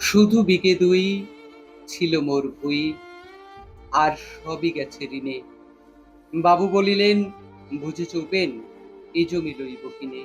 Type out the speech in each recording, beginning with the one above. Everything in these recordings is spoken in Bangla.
শুধু বিকে দুই ছিল মোর ভুই, আর সবই গেছে ঋণে। বাবু বলিলেন বুঝে উপেন, এ জমি লইব কিনে।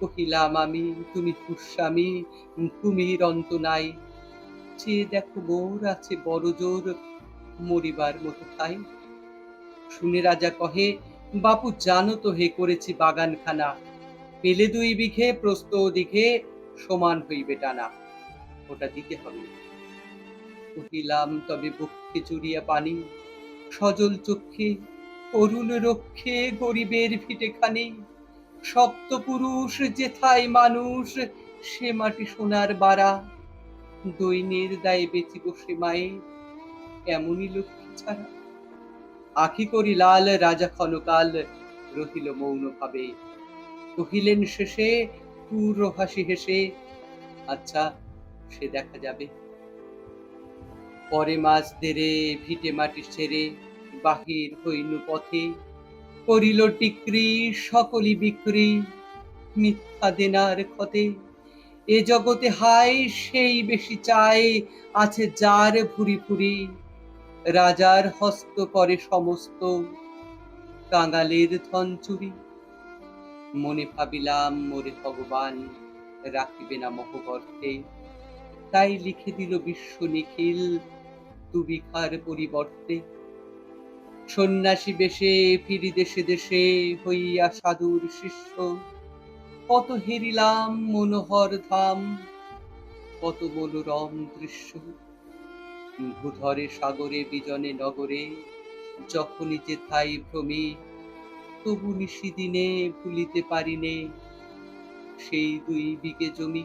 কহিলাম, আমি, তুমি ফুস্বামী ভূমির অন্ত নাই। চেয়ে দেখো মোর আছে বড় জোর, মরিবার মতো ঠাই। শুনে রাজা কহে, বাপু, জানো তো হে করেছি বাগানখানা। পেলে দুই বিঘে, প্রস্ত দিঘে, সমান হইবে টানা। ওটা দিতে হবে। কহিলাম তবে বক্ষে চুরিয়া পানি। সজল চক্ষে, অরুণ রক্ষে, গরিবের ভিটেখানি। সপ্তপুরুষ যেথায় মানুষ, সে মাটি সোনার বাড়া দৈনের দায়ে বেঁচি সে মায়ে, এমনই লক্ষ্মী ছাড়া। আখি করি লাল, রাজা ক্ষণকাল রহিল মৌন ভাবে কহিলেন শেষে পুর হাসি হেসে আচ্ছা সে দেখা যাবে। পরে মাছ দেরে ভিটে মাটি ছেড়ে বাহির হইনু পথে। করিল টিকরি, সকলি বিক্রি মিথ্যা দেনার ক্ষতে। এ জগতে হাই সেই বেশি চায় আছে যার ভুরি ভুরি। রাজার হস্ত করে সমস্ত কাঙালের ধন চুরি। মনে ভাবিলাম মোরে ভগবান, রাখিবে না মহবর্তে তাই লিখে দিল বিশ্ব নিখিল তুবিখার পরিবর্তে। সন্ন্যাসী বেশে ফিরি দেশে দেশে হইয়া সাধুর শিষ্য। কত হেরিলাম মনোহর ধাম, কত মনোরম দৃশ্য। ভূধরে সাগরে, বিজনে, নগরে যখনই যে থাই ভ্রমে, তবু নিশিদিনে ভুলিতে পারিনে সেই দুই বিঘে জমি।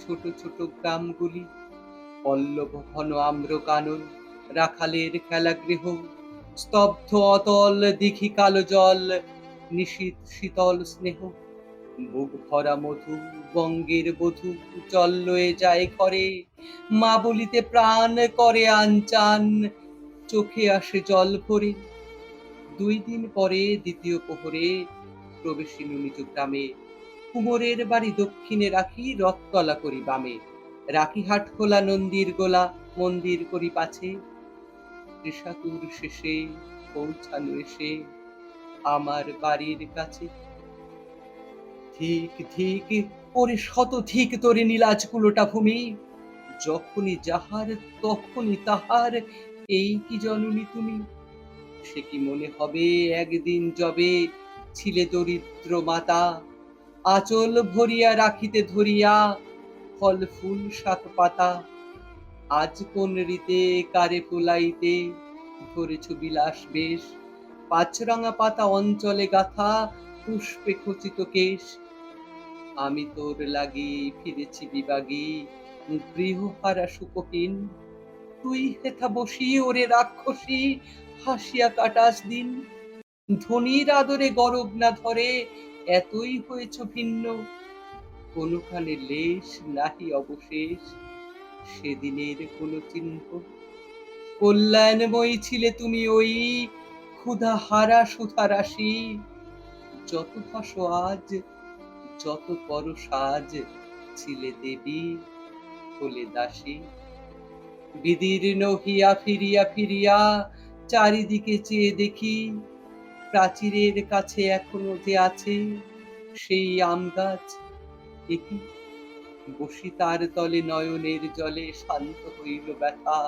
ছোট ছোট গ্রামগুলি, পল্লব ঘন আম্র কানন রাখালের খেলাগৃহ, স্তব্ধ অতল দিঘি কালো জল নিশীত শীতল স্নেহ। বুক ভরা মধু, বঙ্গের বধু জল লয়ে যায় ঘরে। মা বলিতে প্রাণ করে আনচান, চোখে আসে জল ভরে। দুই দিন পরে দ্বিতীয় প্রহরে প্রবেশিনু নিজ গ্রামে। কুমোরের বাড়ি দক্ষিণে রাখি রথতলা করি বামে। রাখি হাট খোলা, নন্দীর গোলা, মন্দির করি পাছে। ত্রিশাতুর শেষে পৌঁছানো এসে আমার বাড়ির কাছে। ঠিক ঠিক, ওরে শত ঠিক তোরে নীলাজ কুলোটা ভূমি। যখনই যাহার, তখনই তাহার, এই কি জননী তুমি? সে কি মনে হবে একদিন যবে ছিলে দরিদ্র মাতা? আচল ভরিয়া রাখিতে ধরিয়া, ফল, ফুল, শাক, পাতা, আজ কোন রীতে, কারে ফুলাইতে ধরেছ বিলাস বেশ পাঁচরাঙা পাতা অঞ্চলে গাথা, পুষ্পে খচিত কেশ। আমি তোর লাগি ফিরেছি বিবাগী গৃহহারা সুকহীন তুই হেথা বসি, ওরে রাক্ষসী, হাসিয়া কাটাস দিন। ধনির আদরে গরব না ধরে এতই হয়েছ ভিন্ন। কোনখানে লেশ নাহি অবশেষ। সেদিনের কোনো চিহ্ন। কল্যাণময়ী ছিলে তুমি ওই ক্ষুধা হারা সুধা রাশি। যত ভাসো আজ, যত পর সাজ, ছিলে দেবী হলে দাসী। বিদীর্ণ হিয়া ফিরিয়া ফিরিয়া চারিদিকে চেয়ে দেখি প্রাচীরের কাছে এখনও যে আছে সেই আম গাছ একই বসি তার তলে নয়নের জলে শান্ত হইল ব্যথা।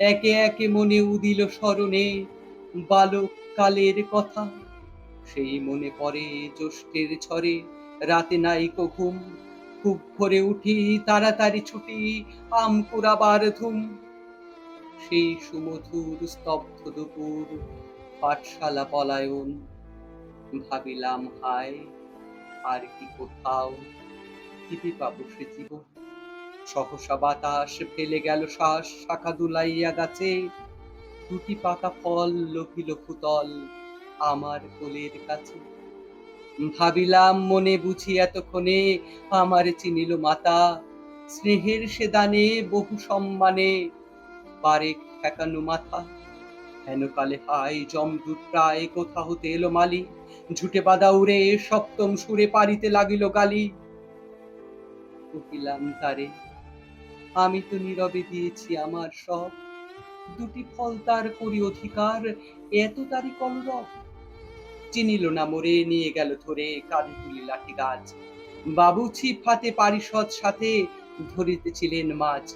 একে একে মনে উদিল স্মরণে বালক কালের কথা। সেই মনে পড়ে জ্যৈষ্ঠের ঝরে রাতে নাই ঘুম। খুব ভরে উঠি তাড়াতাড়ি ছুটি, আম কুড়াবার ধুম। সেই সুমধুর স্তব্ধ দুপুর পাঠশালা পলায়ন। ভাবিলাম, হায়, আর কি কোথাও খিদে পাবো সে জীবন। সহসা বাতাস ফেলে গেল শ্বাস, শাখা দুলাইয়া গাছে। দুটি পাকা ফল লভিল ফুতল আমার কোলের কাছে। ভাবিলাম, মনে বুঝি এতক্ষণে আমার চিনিল মাতা। স্নেহের সে দানে বহু সম্মানে পারে ঠেকানো মাথা। হেন কালে হাই জমদূত প্রায় কোথা হতে এলো মালি। ঝুটে বাদা উড়ে সপ্তম সুরে পারিতে লাগিল গালি। কহিলাম তারে, আমি তো নীরবে দিয়েছি আমার সব। দুটি ফল তার করি অধিকার, এত তারি কলরব। চিনিল না মোরে, নিয়ে গেল ধরে কাঁধে তুলি লাঠি গাছ। বাবু ছিপ হাতে পারিষদ সাথে, ধরিতেছিলেন মাছ।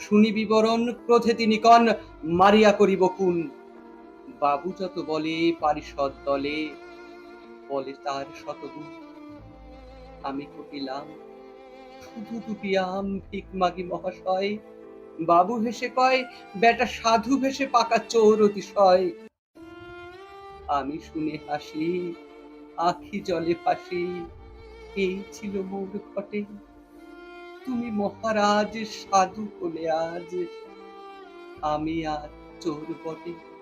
শুনি বিবরণ ক্রোধে তিনি কন, মারিয়া করিব কুন বাবু যত বলে পারিষদ দলে, বলে তার শতগুণ। আমি কহিলাম, শুধু দুটি আম ভিক মাগি মহাশয়। বাবু হেসে কয়, বেটা সাধু ভেসে পাকা চোর অতিশয়। আমি শুনে হাসি, আখি জলে ফাঁসি এই ছিল মোর ঘটে। তুমি মহারাজ, সাধু হলে আজ। আমি আর চোর বটে।